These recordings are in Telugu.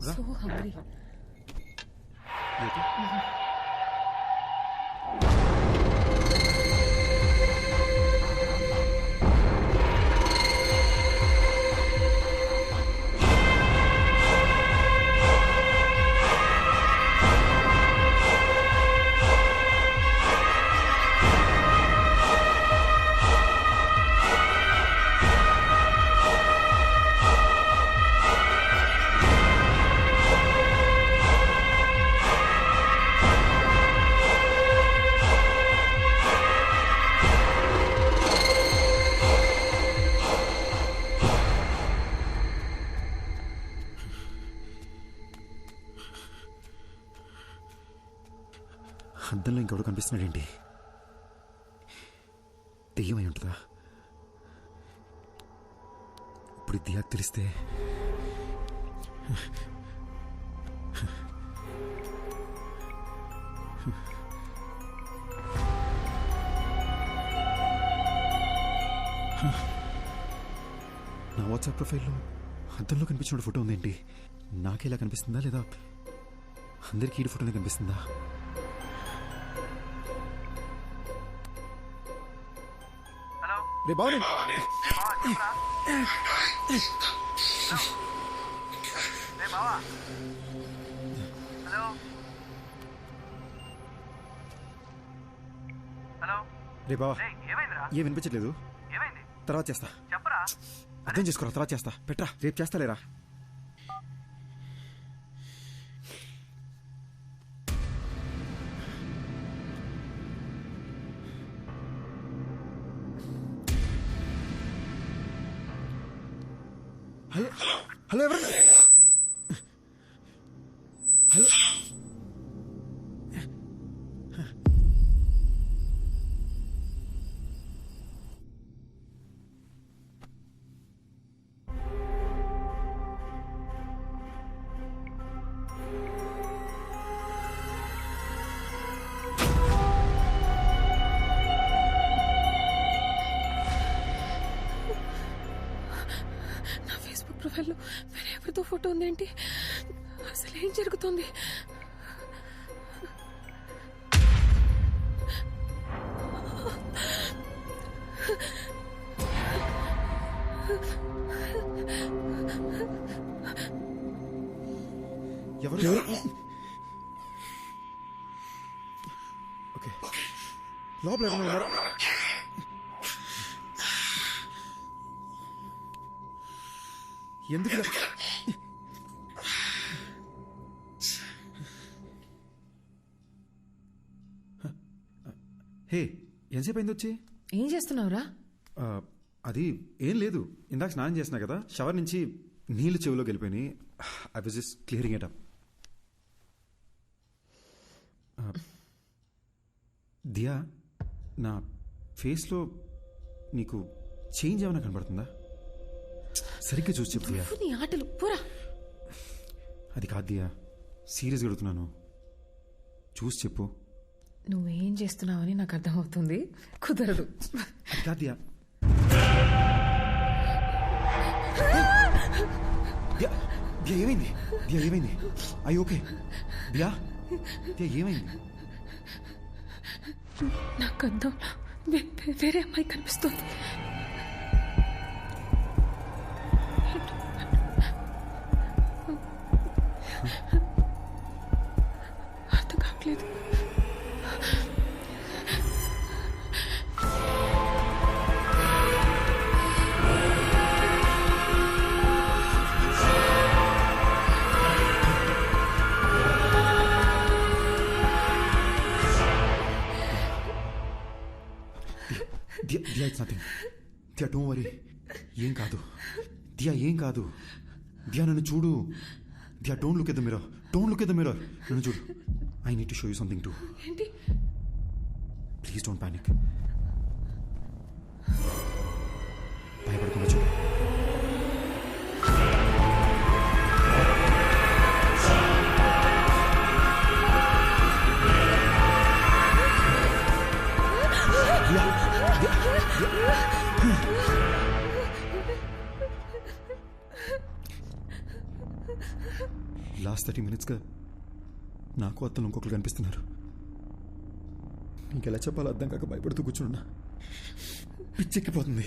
రా సో హంగ్రీ ఓకే అద్దంలో ఇంకెవడు కనిపిస్తున్నాడేంటి? దెయ్యమై ఉంటుందా? ఇప్పుడు దియా తెలిస్తే నా వాట్సాప్ ప్రొఫైల్లో అద్దంలో కనిపించిన ఫోటో ఉందేంటి? నాకు ఇలా కనిపిస్తుందా లేదా? అందరికీ ఈ ఫోటోనే కనిపిస్తుందా? రే బాగుంది రే బావా ఏ వినిపించట్లేదు? తర్వాత చేస్తా. అర్థం చేసుకోరా తర్వాత చేస్తా. పెట్రా రేపు చేస్తాలేరా? హలో హలో ఎవరు ప్రొఫైల్లో వేరే ఎవరితో ఫోటో ఉందేంటి? అసలు ఏం జరుగుతుంది? ఎవరు? ఎవరు? ఓకే. లోపల ఎవరైనా ఎందుకు? హే ఎంతసేపు అయింది వచ్చి? ఏం చేస్తున్నావురా? అది ఏం లేదు. ఇందాక స్నానం చేసినా కదా. షవర్ నుంచి నీళ్ళు చెవిలోకి వెళ్ళిపోయినాయి. I was just clearing it up Diya నా ఫేస్లో నీకు చేంజ్ ఏమైనా కనబడుతుందా? సరిగ్గా చూసి చెప్పు దియా నీ ఆటలు పోరా. అది కాదు దియా సీరియస్గా అడుగుతున్నాను చూసి చెప్పు. నువ్వేం చేస్తున్నావని నాకు అర్థమవుతుంది. కుదరదు. అది కాదు దియా దియా దియా ఏమైంది? దియా ఏమైంది? అయ్యి ఓకే దియా దియా ఏమైంది? నాకు అర్థం వేరే అమ్మాయి కనిపిస్తుంది. అర్థం Diya it's nothing Diya don't worry ఏం కాదు. దియా ఏం కాదు. దియా నన్ను చూడు. దియా డోంట్ లుక్ ఎట్ మీరు మిరర్ డోంట్ లుక్ ఎట్ మీరు మిరర్ నన్ను చూడు. I need to show you something to ఏంటి ప్లీజ్ డోంట్ పానిక్ భయపడకుండా చూడు. లాస్ట్ థర్టీ మినిట్స్గా నాకు అతను ఇంకొకరు కనిపిస్తున్నారు. ఇంకెలా చెప్పాలో అర్థం కాక భయపడుతూ కూర్చున్నా పిచ్చెక్కిపోతుంది.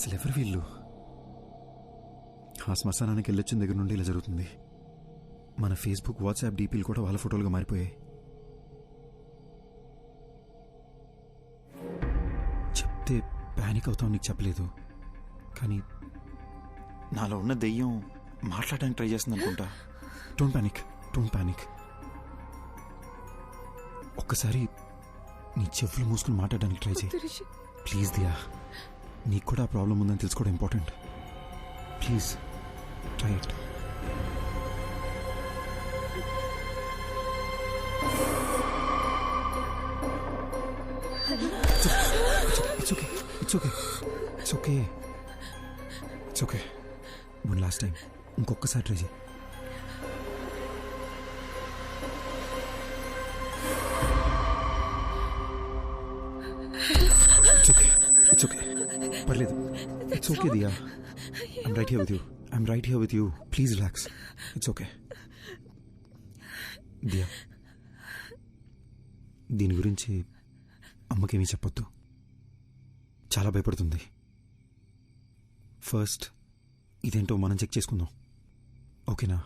అసలు ఎవరు వీళ్ళు? ఆ శ్మశానానికి వెళ్ళొచ్చిన దగ్గర నుండి ఇలా జరుగుతుంది. మన ఫేస్బుక్ వాట్సాప్ డీపీలు కూడా వాళ్ళ ఫోటోలుగా మారిపోయాయి. చెప్తే ప్యానిక్ అవుతావు నీకు చెప్పలేదు. కానీ నాలో ఉన్న దెయ్యం మాట్లాడడానికి ట్రై చేస్తుంది అనుకుంటా. డోంట్ ప్యానిక్ డోంట్ ప్యానిక్ ఒక్కసారి నీ చెవులు మూసుకుని మాట్లాడడానికి ట్రై చేయి. ప్లీజ్ దియా నీకు కూడా ఆ ప్రాబ్లం ఉందని తెలుసుకోవడం important. Please try it it's okay it's okay it's okay it's okay one last time ఇంకొకసారి ట్రై చేయి. It's okay. పర్లేదు. It's okay Diya I'm right here with you I'm right here with you please relax it's okay Diya దీని గురించి అమ్మకేమీ చెప్పొద్దు. చాలా భయపడుతుంది. ఫస్ట్ ఇదేంటో మనం చెక్ చేసుకుందాం. ఓకేనా